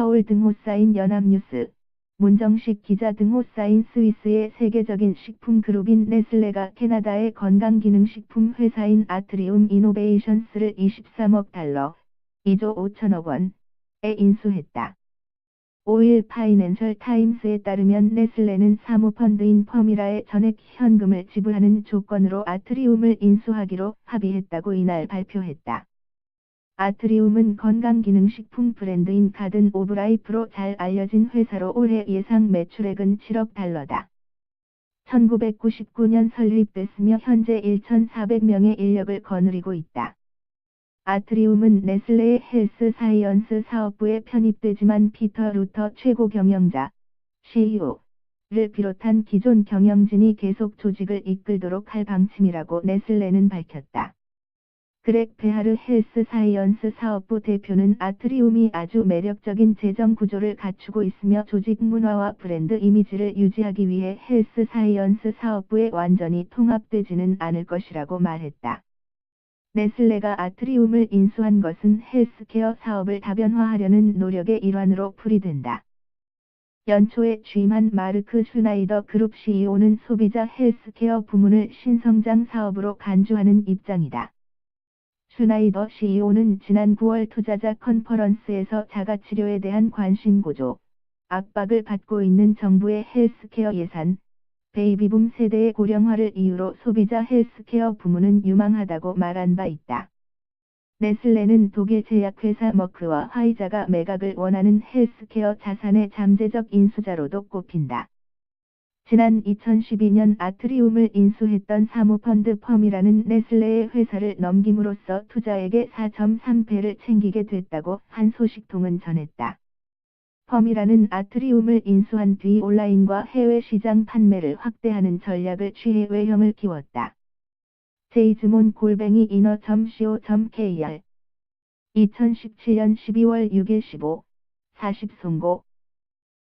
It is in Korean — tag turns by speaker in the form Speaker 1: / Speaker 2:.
Speaker 1: 서울 등호 사인 연합뉴스, 문정식 기자 등호 사인 스위스의 세계적인 식품 그룹인 네슬레가 캐나다의 건강기능식품 회사인 아트리움 이노베이션스를 23억 달러, 2조 5천억 원에 인수했다. 5일 파이낸셜 타임스에 따르면 네슬레는 사모펀드인 퍼미라에 전액 현금을 지불하는 조건으로 아트리움을 인수하기로 합의했다고 이날 발표했다. 아트리움은 건강기능식품 브랜드인 가든 오브 라이프로 잘 알려진 회사로 올해 예상 매출액은 7억 달러다. 1999년 설립됐으며 현재 1,400명의 인력을 거느리고 있다. 아트리움은 네슬레의 헬스 사이언스 사업부에 편입되지만 피터 루터 최고 경영자, CEO를 비롯한 기존 경영진이 계속 조직을 이끌도록 할 방침이라고 네슬레는 밝혔다. 그렉 베하르 헬스 사이언스 사업부 대표는 아트리움이 아주 매력적인 재정 구조를 갖추고 있으며 조직 문화와 브랜드 이미지를 유지하기 위해 헬스 사이언스 사업부에 완전히 통합되지는 않을 것이라고 말했다. 네슬레가 아트리움을 인수한 것은 헬스케어 사업을 다변화하려는 노력의 일환으로 풀이된다. 연초에 취임한 마르크 슈나이더 그룹 CEO는 소비자 헬스케어 부문을 신성장 사업으로 간주하는 입장이다. 슈나이더 CEO는 지난 9월 투자자 컨퍼런스에서 자가치료에 대한 관심 고조, 압박을 받고 있는 정부의 헬스케어 예산, 베이비붐 세대의 고령화를 이유로 소비자 헬스케어 부문은 유망하다고 말한 바 있다. 네슬레는 독일 제약회사 머크와 화이자가 매각을 원하는 헬스케어 자산의 잠재적 인수자로도 꼽힌다. 지난 2012년 아트리움을 인수했던 사모펀드 펌이라는 네슬레의 회사를 넘김으로써 투자액의 4.3배를 챙기게 됐다고 한 소식통은 전했다. 펌이라는 아트리움을 인수한 뒤 온라인과 해외 시장 판매를 확대하는 전략을 취해 외형을 키웠다. 제이즈몬 골뱅이 이너.co.kr 2017년 12월 6일 15, 40 송고